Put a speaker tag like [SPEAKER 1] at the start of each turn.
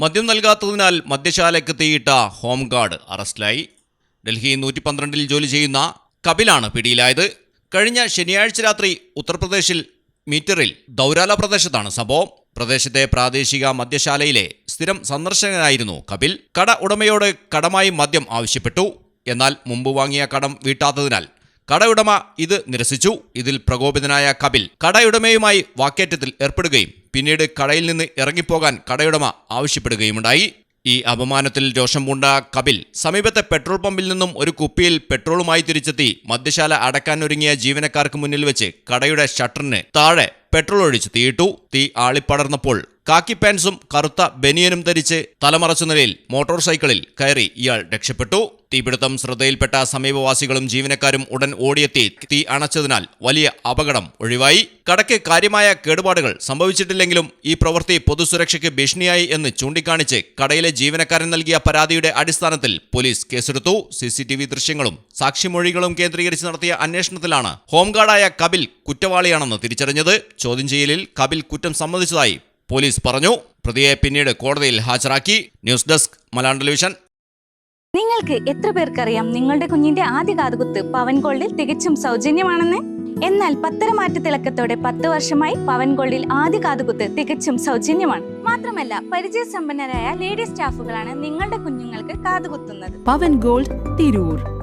[SPEAKER 1] മദ്യം നൽകാത്തതിനാൽ മദ്യശാലയ്ക്ക് തീയിട്ട ഹോംഗാർഡ് അറസ്റ്റിലായി. ഡൽഹി നൂറ്റി പന്ത്രണ്ടിൽ ജോലി ചെയ്യുന്ന കപിലാണ് പിടിയിലായത്. കഴിഞ്ഞ ശനിയാഴ്ച രാത്രി ഉത്തർപ്രദേശിൽ മീറ്ററിൽ ദൗരാല പ്രദേശത്താണ് സംഭവം. പ്രദേശത്തെ പ്രാദേശിക മദ്യശാലയിലെ സ്ഥിരം സന്ദർശകനായിരുന്നു കപിൽ. കട ഉടമയോട് കടമായി മദ്യം ആവശ്യപ്പെട്ടു. എന്നാൽ മുമ്പ് വാങ്ങിയ കടം വീട്ടാത്തതിനാൽ കടയുടമ ഇത് നിരസിച്ചു. ഇതിൽ പ്രകോപിതനായ കപിൽ കടയുടമയുമായി വാക്കേറ്റത്തിൽ ഏർപ്പെടുകയും പിന്നീട് കടയിൽ നിന്ന് ഇറങ്ങിപ്പോകാൻ കടയുടമ ആവശ്യപ്പെടുകയുമുണ്ടായി. ഈ അപമാനത്തിൽ രോഷം പൂണ്ട കപിൽ സമീപത്തെ പെട്രോൾ പമ്പിൽ നിന്നും ഒരു കുപ്പിയിൽ പെട്രോളുമായി തിരിച്ചെത്തി മദ്യശാല അടക്കാൻ ഒരുങ്ങിയ ജീവനക്കാർക്ക് മുന്നിൽ വെച്ച് കടയുടെ ഷട്ടറിന് താഴെ പെട്രോൾ ഒഴിച്ച് തീയിട്ടു. തീ ആളിപ്പടർന്നപ്പോൾ കാക്കി പാൻസും കറുത്ത ബനിയനും ധരിച്ച് തലമറച്ച നിലയിൽ മോട്ടോർ സൈക്കിളിൽ കയറി ഇയാൾ രക്ഷപ്പെട്ടു. തീപിടുത്തം ശ്രദ്ധയിൽപ്പെട്ട സമീപവാസികളും ജീവനക്കാരും ഉടൻ ഓടിയെത്തി. തീ അണച്ചതിനാൽ വലിയ അപകടം ഒഴിവായി. കടയ്ക്ക് കാര്യമായ കേടുപാടുകൾ സംഭവിച്ചിട്ടില്ലെങ്കിലും ഈ പ്രവൃത്തി പൊതുസുരക്ഷയ്ക്ക് ഭീഷണിയായി എന്ന് ചൂണ്ടിക്കാണിച്ച് കടയിലെ ജീവനക്കാരൻ നൽകിയ പരാതിയുടെ അടിസ്ഥാനത്തിൽ പോലീസ് കേസെടുത്തു. സിസിടിവി ദൃശ്യങ്ങളും സാക്ഷിമൊഴികളും കേന്ദ്രീകരിച്ച് നടത്തിയ അന്വേഷണത്തിലാണ് ഹോംഗാർഡായ കപിൽ കുറ്റവാളിയാണെന്ന് തിരിച്ചറിഞ്ഞത്. ചോദ്യം ചെയ്യലിൽ കപിൽ കുറ്റം സമ്മതിച്ചതായി പോലീസ് പറഞ്ഞു. പ്രതിയെ പിന്നീട് കോടതിയിൽ ഹാജരാക്കി. News desk Malayalam television.
[SPEAKER 2] നിങ്ങൾക്ക് എത്ര പേർക്കറിയാം നിങ്ങളുടെ കുഞ്ഞിന്റെ ആദ്യ കാതുകുത്ത് പവൻ ഗോൾഡിൽ തികച്ചും സൗജന്യമാണെന്ന്? എന്നാൽ പത്തരമാറ്റ തിളക്കത്തോടെ പത്ത് വർഷമായി പവൻ ഗോൾഡിൽ ആദ്യ കാതുകുത്ത് തികച്ചും സൗജന്യമാണ്. മാത്രമല്ല പരിചയസമ്പന്നരായ ലേഡി സ്റ്റാഫുകളാണ് നിങ്ങളുടെ കുഞ്ഞുങ്ങൾക്ക് കാതുകുത്തുന്നത്.
[SPEAKER 3] പവൻ ഗോൾഡ് തിരൂർ.